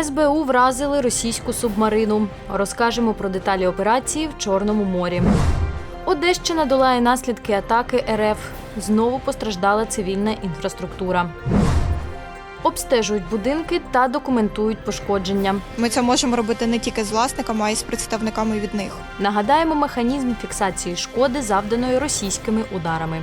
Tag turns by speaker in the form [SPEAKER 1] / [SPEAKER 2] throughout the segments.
[SPEAKER 1] СБУ вразили російську субмарину. Розкажемо про деталі операції в Чорному морі. Одещина долає наслідки атаки РФ. Знову постраждала цивільна інфраструктура. Обстежують будинки та документують пошкодження.
[SPEAKER 2] Ми це можемо робити не тільки з власниками, а й з представниками від них.
[SPEAKER 1] Нагадаємо механізм фіксації шкоди, завданої російськими ударами.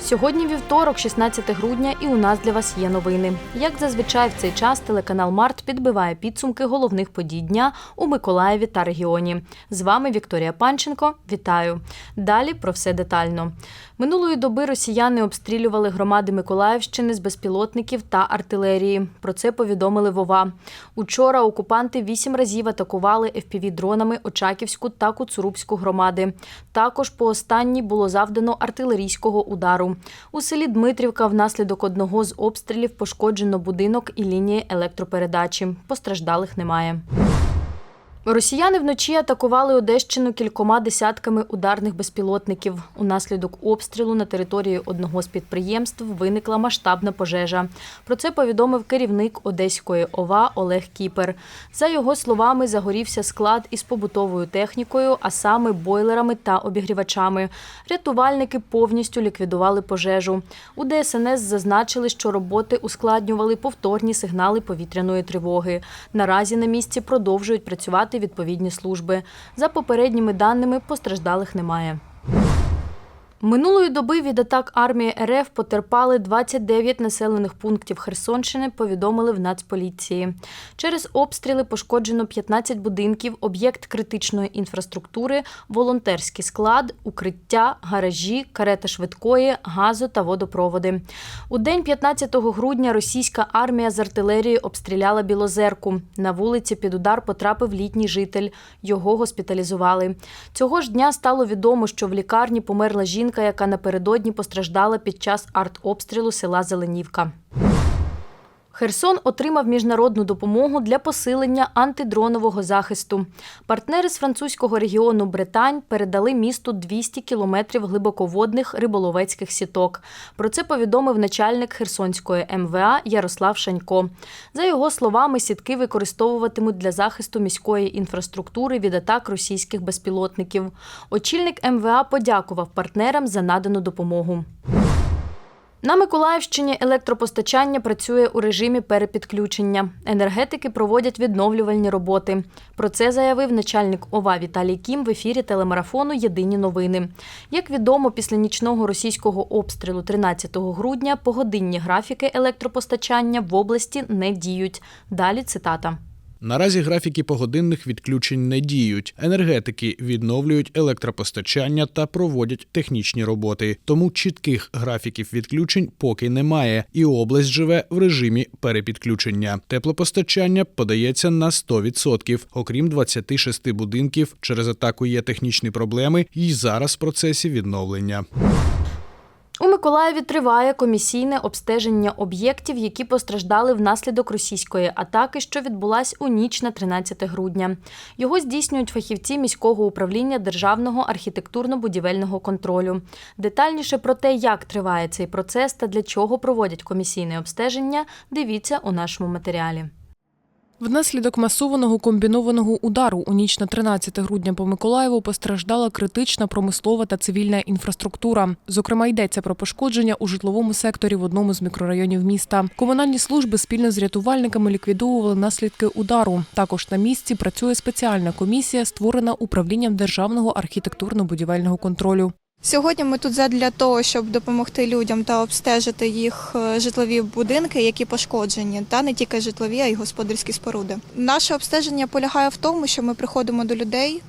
[SPEAKER 1] Сьогодні вівторок, 16 грудня, і у нас для вас є новини. Як зазвичай в цей час телеканал Март підбиває підсумки головних подій дня у Миколаєві та регіоні. З вами Вікторія Панченко. Вітаю. Далі про все детально. Минулої доби росіяни обстрілювали громади Миколаївщини з безпілотників та артилерії. Про це повідомили Вова. Учора окупанти вісім разів атакували FPV-дронами Очаківську та Куцурубську громади. Також по останній було завдано артилерійського удару. У селі Дмитрівка внаслідок одного з обстрілів пошкоджено будинок і лінії електропередачі. Постраждалих немає. Росіяни вночі атакували Одещину кількома десятками ударних безпілотників. Унаслідок обстрілу на території одного з підприємств виникла масштабна пожежа. Про це повідомив керівник Одеської ОВА Олег Кіпер. За його словами, загорівся склад із побутовою технікою, а саме бойлерами та обігрівачами. Рятувальники повністю ліквідували пожежу. У ДСНС зазначили, що роботи ускладнювали повторні сигнали повітряної тривоги. Наразі на місці продовжують працювати відповідні служби. За попередніми даними постраждалих немає. Минулої доби від атак армії РФ потерпали 29 населених пунктів Херсонщини, повідомили в Нацполіції. Через обстріли пошкоджено 15 будинків, об'єкт критичної інфраструктури, волонтерський склад, укриття, гаражі, карета швидкої, газу та водопроводи. У день 15 грудня російська армія з артилерії обстріляла Білозерку. На вулиці під удар потрапив літній житель. Його госпіталізували. Цього ж дня стало відомо, що в лікарні померла жінка, яка напередодні постраждала під час артобстрілу села Зеленівка. Херсон отримав міжнародну допомогу для посилення антидронового захисту. Партнери з французького регіону Британь передали місту 200 кілометрів глибоководних риболовецьких сіток. Про це повідомив начальник Херсонської МВА Ярослав Шанько. За його словами, сітки використовуватимуть для захисту міської інфраструктури від атак російських безпілотників. Очільник МВА подякував партнерам за надану допомогу. На Миколаївщині електропостачання працює у режимі перепідключення. Енергетики проводять відновлювальні роботи. Про це заявив начальник ОВА Віталій Кім в ефірі телемарафону Єдині новини. Як відомо, після нічного російського обстрілу 13 грудня погодинні графіки електропостачання в області не діють. Далі цитата.
[SPEAKER 3] Наразі графіки погодинних відключень не діють. Енергетики відновлюють електропостачання та проводять технічні роботи. Тому чітких графіків відключень поки немає, і область живе в режимі перепідключення. Теплопостачання подається на 100%. Окрім 26 будинків, через атаку є технічні проблеми, і зараз в процесі відновлення.
[SPEAKER 1] У Миколаєві триває комісійне обстеження об'єктів, які постраждали внаслідок російської атаки, що відбулась у ніч на 13 грудня. Його здійснюють фахівці міського управління державного архітектурно-будівельного контролю. Детальніше про те, як триває цей процес та для чого проводять комісійне обстеження, дивіться у нашому матеріалі.
[SPEAKER 4] Внаслідок масованого комбінованого удару у ніч на 13 грудня по Миколаєву постраждала критична промислова та цивільна інфраструктура. Зокрема, йдеться про пошкодження у житловому секторі в одному з мікрорайонів міста. Комунальні служби спільно з рятувальниками ліквідовували наслідки удару. Також на місці працює спеціальна комісія, створена управлінням державного архітектурно-будівельного контролю.
[SPEAKER 2] Сьогодні ми тут задля того, щоб допомогти людям та обстежити їх е, житлові будинки, які пошкоджені, та не тільки житлові, а й господарські споруди. Наше обстеження полягає в тому, що ми приходимо до людей.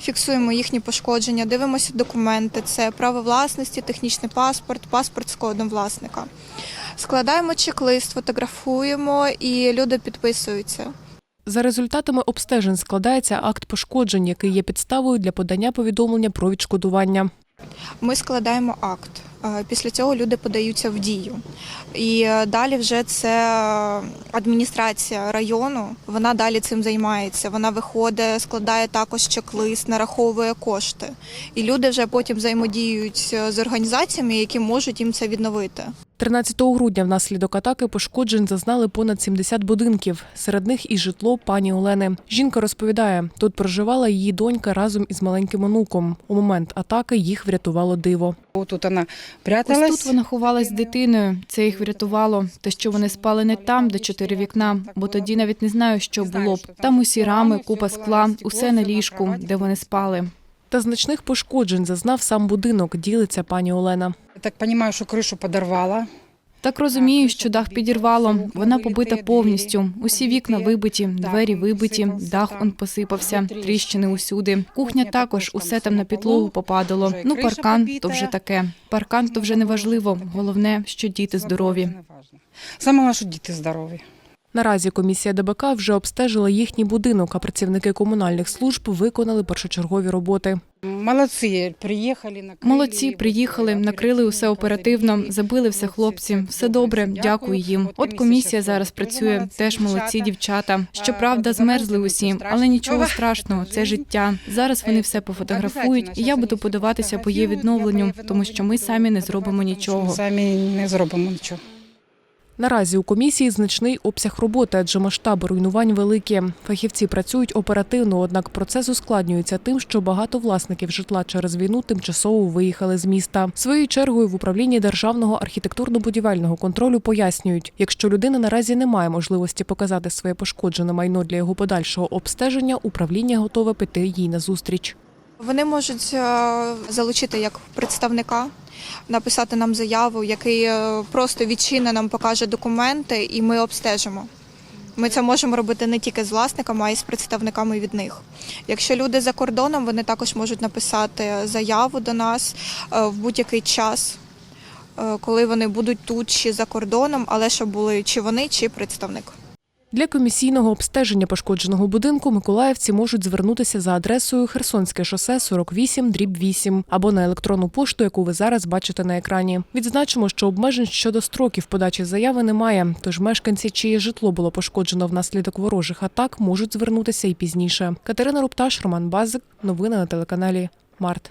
[SPEAKER 2] Фіксуємо їхні пошкодження, дивимося документи, це право власності, технічний паспорт, паспорт з кодом власника. Складаємо чек-лист, фотографуємо і люди підписуються.
[SPEAKER 4] За результатами обстежень складається акт пошкоджень, який є підставою для подання повідомлення про відшкодування.
[SPEAKER 2] Ми складаємо акт. Е, Після цього люди подаються в дію. І е, далі вже це е, адміністрація району. Вона далі цим займається. Вона виходить, складає також чек-лист, нараховує кошти. І люди вже потім взаємодіють з організаціями, які можуть їм це відновити.
[SPEAKER 4] 13 грудня внаслідок атаки пошкоджень зазнали понад 70 будинків. Серед них і житло пані Олени. Жінка розповідає, тут проживала її донька разом із маленьким онуком. У момент атаки їх врятувало диво.
[SPEAKER 5] Тут вона
[SPEAKER 6] Ось тут вона ховалась з дитиною. Це їх врятувало. Те, що вони спали не там, де чотири вікна, бо тоді навіть не знаю, що було б. Там усі рами, купа скла, усе на ліжку, де вони спали.
[SPEAKER 4] Та значних пошкоджень зазнав сам будинок, ділиться пані Олена.
[SPEAKER 5] Так розумію, що кришу подорвала.
[SPEAKER 6] Так розумію, що дах підірвало. Вона побита повністю. Усі вікна вибиті, двері вибиті, дах он посипався, тріщини усюди. Кухня також усе там на підлогу попадало. Ну, паркан то вже таке. Паркан то вже не важливо. Головне, що діти здорові.
[SPEAKER 5] Саме що діти здорові.
[SPEAKER 4] Наразі комісія ДБК вже обстежила їхній будинок, а працівники комунальних служб виконали першочергові роботи.
[SPEAKER 5] Молодці, приїхали, накрили.
[SPEAKER 6] Молодці, приїхали, накрили усе оперативно, забили все хлопці. Все добре, дякую їм. От комісія зараз працює. Теж молодці дівчата. Щоправда, змерзли усі, але нічого страшного, це життя. Зараз вони все пофотографують, і я буду подаватися по її відновленню, тому що ми самі не зробимо нічого.
[SPEAKER 5] Самі не зробимо нічого.
[SPEAKER 4] Наразі у комісії значний обсяг роботи, адже масштаби руйнувань великі. Фахівці працюють оперативно, однак процес ускладнюється тим, що багато власників житла через війну тимчасово виїхали з міста. Своєю чергою в управлінні державного архітектурно-будівельного контролю пояснюють, якщо людина наразі не має можливості показати своє пошкоджене майно для його подальшого обстеження, управління готове піти їй назустріч.
[SPEAKER 2] Вони можуть е, залучити як представника, написати нам заяву, який е, просто відчинно нам покаже документи, і ми обстежимо. Ми це можемо робити не тільки з власниками, а й з представниками від них. Якщо люди за кордоном, вони також можуть написати заяву до нас е, в будь-який час, коли вони будуть тут чи за кордоном, але щоб були чи вони, чи представник.
[SPEAKER 4] Для комісійного обстеження пошкодженого будинку миколаївці можуть звернутися за адресою Херсонське шосе 48 дріб 8 або на електронну пошту, яку ви зараз бачите на екрані. Відзначимо, що обмежень щодо строків подачі заяви немає. Тож мешканці, чиє житло було пошкоджено внаслідок ворожих атак, можуть звернутися і пізніше. Катерина Рупташ, Роман Базик. Новини на телеканалі Март.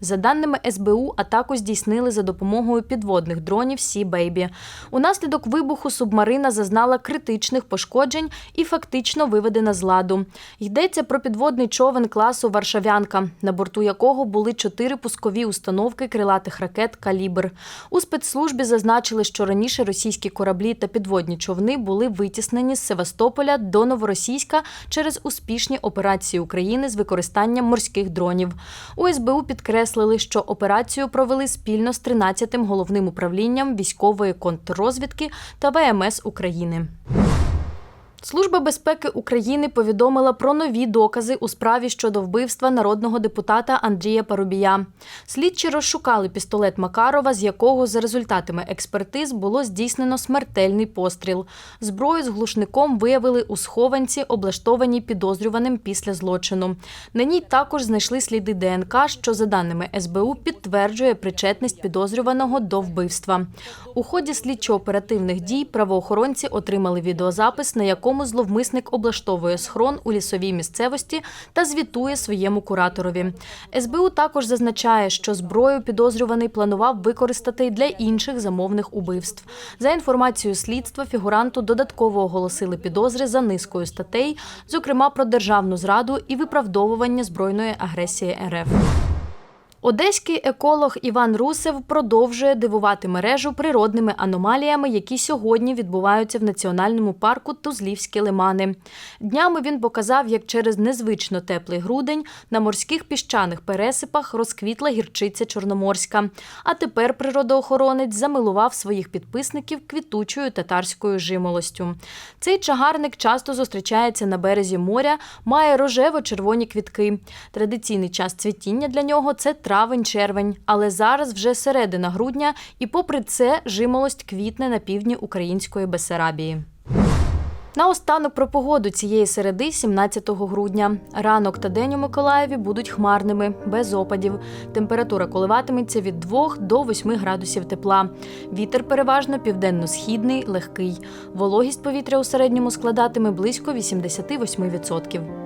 [SPEAKER 1] За даними СБУ, атаку здійснили за допомогою підводних дронів Сі Бейбі. Унаслідок вибуху субмарина зазнала критичних пошкоджень і фактично виведена з ладу. Йдеться про підводний човен класу Варшавянка, на борту якого були чотири пускові установки крилатих ракет Калібр. У спецслужбі зазначили, що раніше російські кораблі та підводні човни були витіснені з Севастополя до Новоросійська через успішні операції України з використанням морських дронів. У СБУ підкреслили, що операцію провели спільно з 13-тим головним управлінням військової контррозвідки та ВМС України. Служба безпеки України повідомила про нові докази у справі щодо вбивства народного депутата Андрія Парубія. Слідчі розшукали пістолет Макарова, з якого за результатами експертиз було здійснено смертельний постріл. Зброю з глушником виявили у схованці, облаштованій підозрюваним після злочину. На ній також знайшли сліди ДНК, що за даними СБУ підтверджує причетність підозрюваного до вбивства. У ході слідчо-оперативних дій правоохоронці отримали відеозапис, на якому зловмисник облаштовує схрон у лісовій місцевості та звітує своєму кураторові. СБУ також зазначає, що зброю підозрюваний планував використати для інших замовних убивств. За інформацією слідства, фігуранту додатково оголосили підозри за низкою статей, зокрема про державну зраду і виправдовування збройної агресії РФ. Одеський еколог Іван Русев продовжує дивувати мережу природними аномаліями, які сьогодні відбуваються в національному парку Тузлівські лимани. Днями він показав, як через незвично теплий грудень на морських піщаних пересипах розквітла гірчиця чорноморська. А тепер природоохоронець замилував своїх підписників квітучою татарською жимолостю. Цей чагарник часто зустрічається на березі моря, має рожево-червоні квітки. Традиційний час цвітіння для нього це травень-червень, але зараз вже середина грудня, і попри це жимолость квітне на півдні української Бесарабії. Наостанок про погоду цієї середи, 17 грудня. Ранок та день у Миколаєві будуть хмарними, без опадів. Температура коливатиметься від 2 до 8 градусів тепла. Вітер переважно південно-східний, легкий. Вологість повітря у середньому складатиме близько 88%.